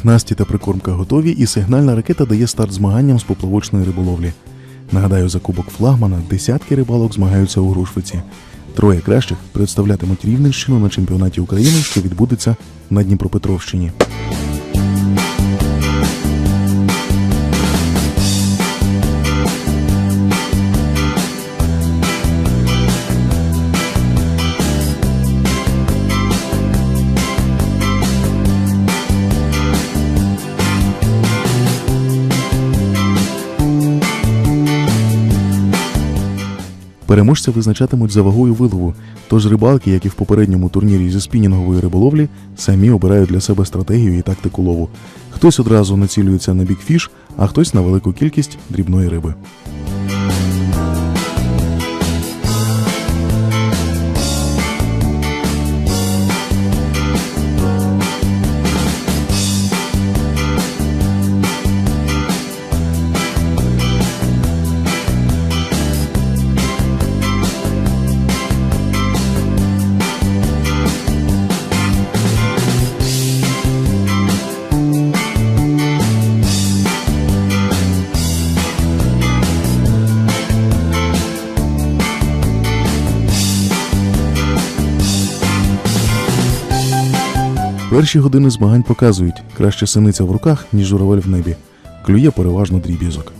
Снасті та прикормка готові, і сигнальна ракета дає старт змаганням з поплавочної риболовлі. Нагадаю, за кубок флагмана десятки рибалок змагаються у Грушвиці. Троє кращих представлятимуть Рівненщину на чемпіонаті України, що відбудеться на Дніпропетровщині. Переможця визначатимуть за вагою вилову, тож рибалки, як і в попередньому турнірі зі спінінгової риболовлі, самі обирають для себе стратегію і тактику лову. Хтось одразу націлюється на бікфіш, а хтось на велику кількість дрібної риби. Перші години змагань показують краще синиця в руках, ніж журавель в небі. Клює переважно дріб'язок.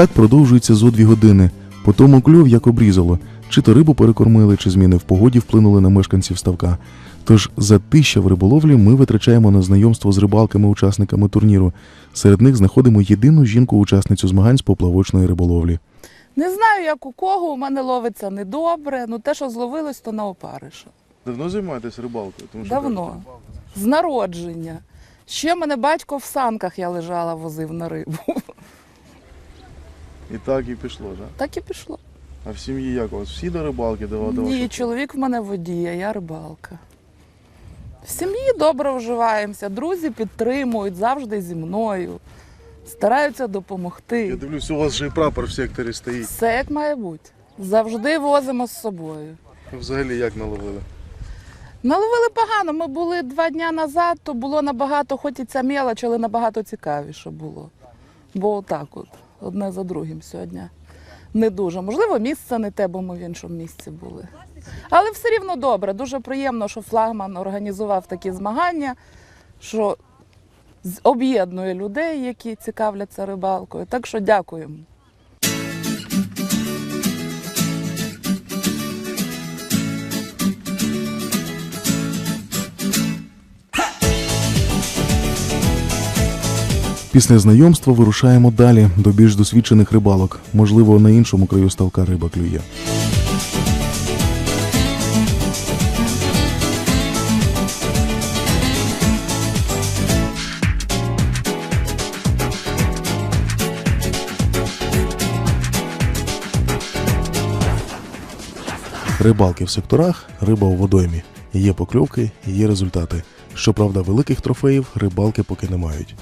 Так продовжується зо дві години. По тому кльов як обрізало. Чи то рибу перекормили, чи зміни в погоді вплинули на мешканців ставка. Тож за тища в риболовлі ми витрачаємо на знайомство з рибалками-учасниками турніру. Серед них знаходимо єдину жінку-учасницю змагань з поплавочної риболовлі. Не знаю, як у кого, у мене ловиться недобре. Ну те, що зловилось, то на опариша. Давно займаєтесь рибалкою? Тому Давно. З народження. Ще мене батько в санках я лежала, возив на рибу. І так і пішло, так? Так і пішло. А в сім'ї як у вас? Всі до рибалки давати Ні, чоловік в мене водій, а я рибалка. В сім'ї добре вживаємося, друзі підтримують завжди зі мною, стараються допомогти. дивлюсь, у вас же і прапор в секторі стоїть. Все як має бути. Завжди возимо з собою. Взагалі як наловили? Наловили погано. Ми були два дні назад, то було набагато, хоч і ця мелоч, але набагато цікавіше було. Бо отак от, одне за другим сьогодні. Не дуже. Можливо, місце не те, бо ми в іншому місці були. Але все рівно добре. Дуже приємно, що флагман організував такі змагання, що об'єднує людей, які цікавляться рибалкою. Так що дякуємо. Після знайомства вирушаємо далі до більш досвідчених рибалок. Можливо, на іншому краю ставка риба клює. Рибалки в секторах, риба у водоймі. Є покльовки, є результати. Щоправда, великих трофеїв рибалки поки не мають.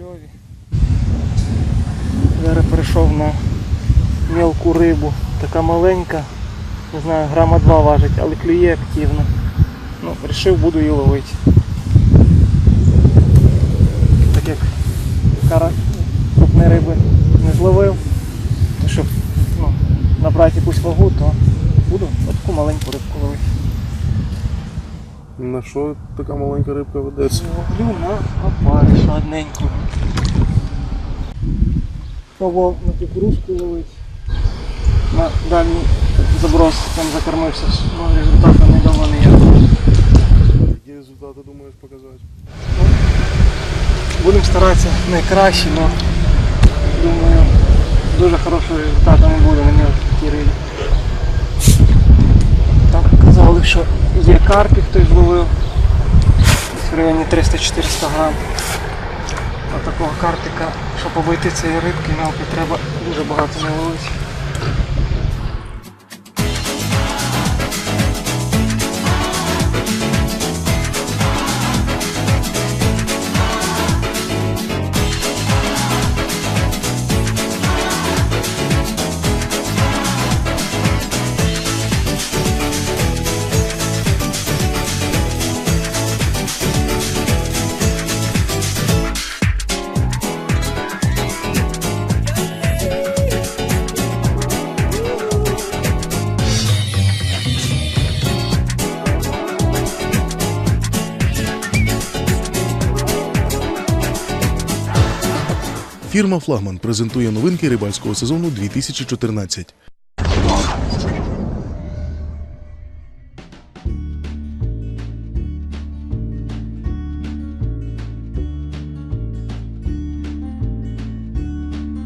Кльові. Зараз перейшов на мілку рибу. Така маленька, не знаю, грама два важить, але клює активно. Ну, вирішив, буду її ловити. Так як кара крупної риби не зловив, то щоб ну, набрати якусь вагу, то буду таку маленьку рибку ловити. На що така маленька рибка ведеться? Ловлю на опариша одненького. Пробував на кукурузку ловити. На дальній заброс там закормився, але результату не дало ніякого. результати думаєш показати? Будемо старатися найкраще, але думаю, дуже хорошого результату не буде на мілкій такій рибі. Там що є карпів, хтось зловив в районі 300-400 грам. А такого картика, щоб обійти цієї рибки мелки треба дуже багато не ловити. Фірма Флагман презентує новинки рибальського сезону 2014.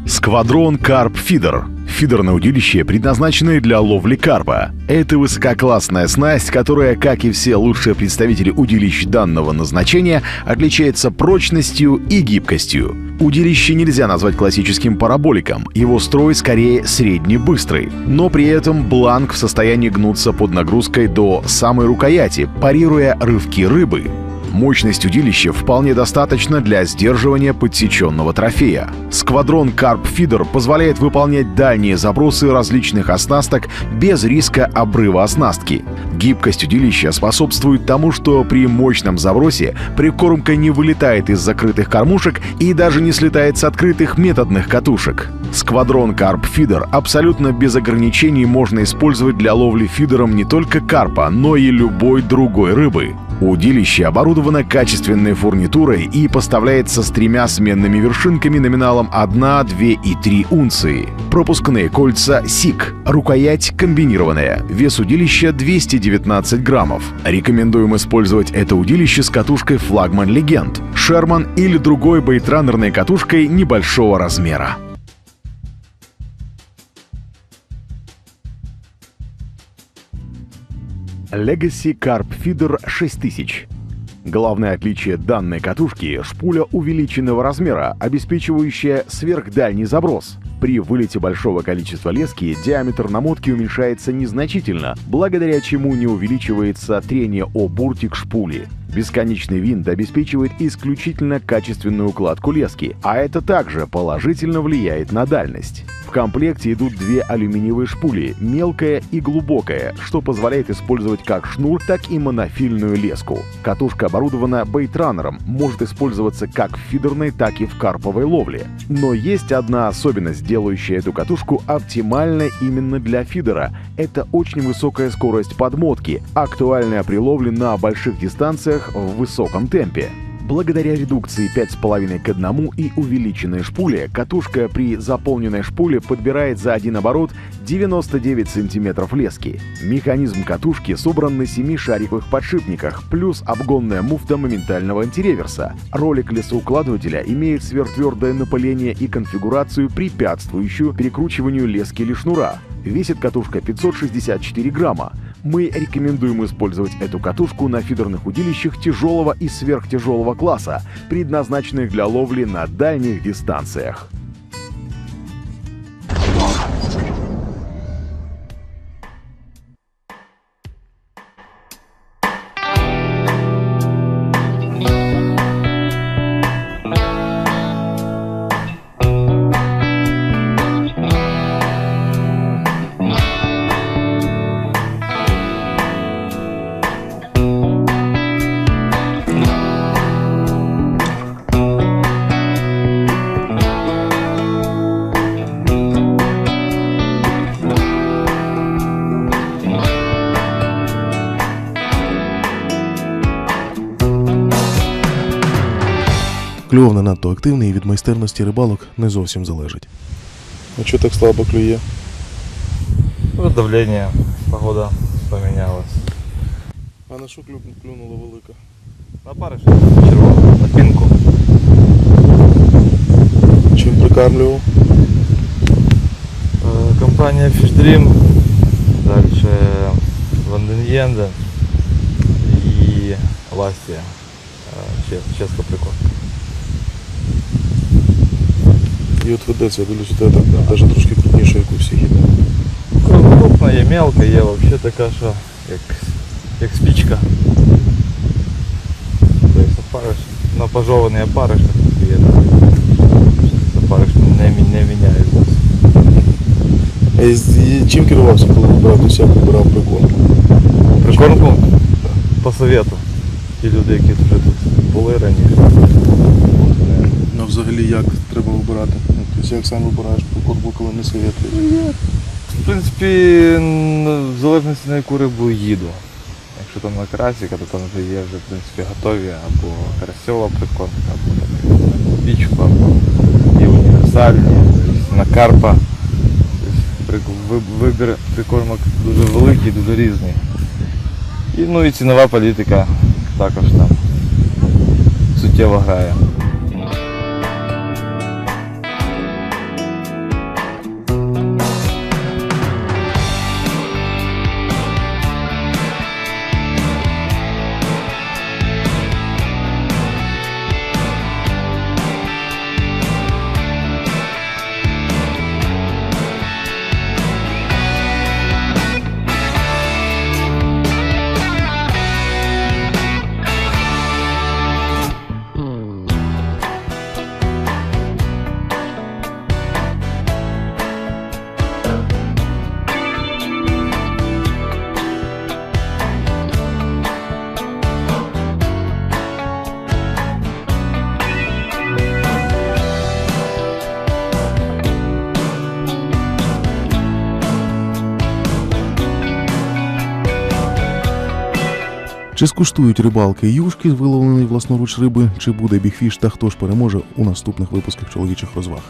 Сквадрон Карп Фидер. Фидерное удилище, предназначенное для ловли карпа. Это высококлассная снасть, которая, как и все лучшие представители удилищ данного назначения, отличается прочностью и гибкостью. Удилище нельзя назвать классическим параболиком, его строй скорее средне-быстрый, но при этом бланк в состоянии гнуться под нагрузкой до самой рукояти, парируя рывки рыбы. Мощность удилища вполне достаточно для сдерживания подсеченного трофея. Сквадрон Карп Фидер позволяет выполнять дальние забросы различных оснасток без риска обрыва оснастки. Гибкость удилища способствует тому, что при мощном забросе прикормка не вылетает из закрытых кормушек и даже не слетает с открытых методных катушек. Сквадрон Карп Фидер абсолютно без ограничений можно использовать для ловли фидером не только карпа, но и любой другой рыбы. Удилище оборудовано качественной фурнитурой и поставляется с тремя сменными вершинками номиналом 1, 2 и 3 унции. Пропускные кольца СИК. Рукоять комбинированная. Вес удилища 219 граммов. Рекомендуем использовать это удилище с катушкой флагман Легенд, Шерман или другой бейтранерной катушкой небольшого размера. Legacy Carp Feeder 6000. Главное отличие данной катушки – шпуля увеличенного размера, обеспечивающая сверхдальний заброс. При вылете большого количества лески диаметр намотки уменьшается незначительно, благодаря чему не увеличивается трение о буртик шпули. Бесконечный винт обеспечивает исключительно качественную укладку лески, а это также положительно влияет на дальность. В комплекте идут две алюминиевые шпули, мелкая и глубокая, что позволяет использовать как шнур, так и монофильную леску. Катушка оборудована бейтранером, может использоваться как в фидерной, так и в карповой ловле. Но есть одна особенность, делающая эту катушку оптимальной именно для фидера. Это очень высокая скорость подмотки, актуальная при ловле на больших дистанциях в высоком темпе. Благодаря редукции 5,5 к 1 и увеличенной шпуле, катушка при заполненной шпуле подбирает за один оборот 99 сантиметров лески. Механизм катушки собран на 7 шариковых подшипниках, плюс обгонная муфта моментального антиреверса. Ролик лесоукладывателя имеет сверхтвердое напыление и конфигурацию, препятствующую перекручиванию лески или шнура. Весит катушка 564 грамма. Мы рекомендуем использовать эту катушку на фидерных удилищах тяжелого и сверхтяжелого класса, предназначенных для ловли на дальних дистанциях. Кльов не надто активний і від майстерності рибалок не зовсім залежить. А чого так слабо клює? Ну, давление, погода поменялась. А на що клюнула велика? На париш червону, на пінку. Чим прикармлював? Е, Компанія Fish Dream, далі Ванден'єнде і Ластія. Е, чес- Ческа прикормка. І от ведеться, я дивлюсь, у тебе так навіть трошки крупніше, як у всіх іде. Крупна є мелка, є взагалі така, що як, як спічка. Тобто опариш, напажований опариш такий є. Опариш не, не міняє зовсім. І чим керувався, коли вибирав, як вибирав прикормку? Прикормку по совету. Ті люди, які вже тут були раніше. Ну, взагалі, як треба вибирати? Ну, тобто, як сам вибираєш прикормку, коли не советуєш? В принципі, в залежності на яку рибу їду. Якщо там на карасика, то там вже є вже в принципі готові або карасьова прикормка, або там пічку, або є універсальні, тобто на карпа. Тобто Вибір прикормок дуже великий, дуже різний. І, ну і цінова політика також там суттєво грає. Чи скуштують рибалки юшки, виловленої власноруч риби, чи буде бігфіш та хто ж переможе у наступних випусках чоловічих розваг?